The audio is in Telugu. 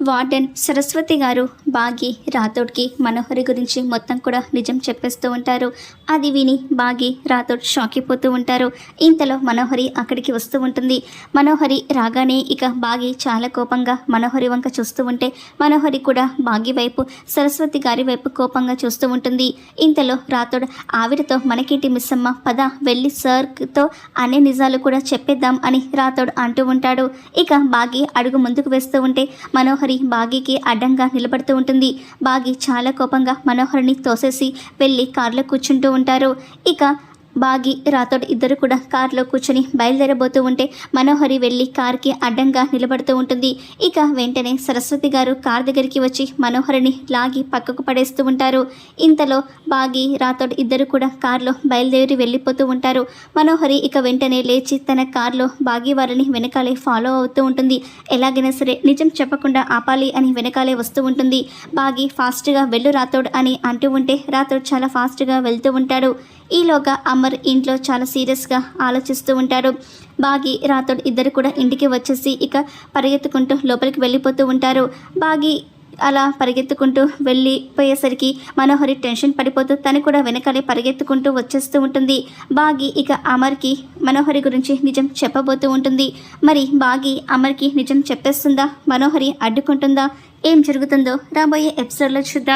వార్డెన్ సరస్వతి గారు బాగి రాథోడ్కి మనోహరి గురించి మొత్తం కూడా నిజం చెప్పేస్తూ ఉంటారు. అది విని బాగి రాథోడ్ షాక్ అయిపోతూ ఉంటారు. ఇంతలో మనోహరి అక్కడికి వస్తూ ఉంటుంది. మనోహరి రాగానే ఇక బాగి చాలా కోపంగా మనోహరి వంక చూస్తూ ఉంటే మనోహరి కూడా బాగి వైపు సరస్వతి గారి వైపు కోపంగా చూస్తూ ఉంటుంది. ఇంతలో రాథోడ్ ఆవిడతో మనకేంటి మిస్సమ్మ? పద వెళ్ళి సార్తో అనే నిజాలు కూడా చెప్పేద్దాం అని రాథోడ్ అంటూ ఉంటాడు. ఇక బాగి అడుగు ముందుకు వేస్తూ ఉంటే మనోహరి బాగీకి అడ్డంగా నిలబడుతూ ఉంటుంది. బాగి చాలా కోపంగా మనోహరిని తోసేసి వెళ్ళి కారులో కూర్చుంటూ ఉంటారు. ఇక బాగి రాథోడ్ ఇద్దరు కూడా కారులో కూర్చొని బయలుదేరబోతూ ఉంటే మనోహరి వెళ్ళి కార్కి అడ్డంగా నిలబడుతూ ఉంటుంది. ఇక వెంటనే సరస్వతి గారు కార్ దగ్గరికి వచ్చి మనోహరిని లాగి పక్కకు పడేస్తూ ఉంటారు. ఇంతలో బాగి రాథోడ్ ఇద్దరు కూడా కారులో బయలుదేరి వెళ్ళిపోతూ ఉంటారు. మనోహరి ఇక వెంటనే లేచి తన కారులో బాగి వారిని వెనకాలే ఫాలో అవుతూ ఉంటుంది. ఎలాగైనా సరే నిజం చెప్పకుండా ఆపాలి అని వెనకాలే వస్తూ ఉంటుంది. బాగి ఫాస్ట్గా వెళ్ళు రాథోడ్ అని అంటూ ఉంటే రాథోడ్ చాలా ఫాస్ట్గా వెళ్తూ ఉంటాడు. ఈలోగా అమ్మ అమర్ ఇంట్లో చాలా సీరియస్గా ఆలోచిస్తూ ఉంటాడు. బాగి రాథోడ్ ఇద్దరు కూడా ఇంటికి వచ్చేసి ఇక పరిగెత్తుకుంటూ లోపలికి వెళ్ళిపోతూ ఉంటారు. బాగి అలా పరిగెత్తుకుంటూ వెళ్ళిపోయేసరికి మనోహరి టెన్షన్ పడిపోతూ తను కూడా వెనకాలే పరిగెత్తుకుంటూ వచ్చేస్తూ ఉంటుంది. బాగి ఇక అమర్కి మనోహరి గురించి నిజం చెప్పబోతూ ఉంటుంది. మరి బాగి అమర్కి నిజం చెప్పేస్తుందా? మనోహరి అడ్డుకుంటుందా? ఏం జరుగుతుందో రాబోయే ఎపిసోడ్లో చూద్దాం.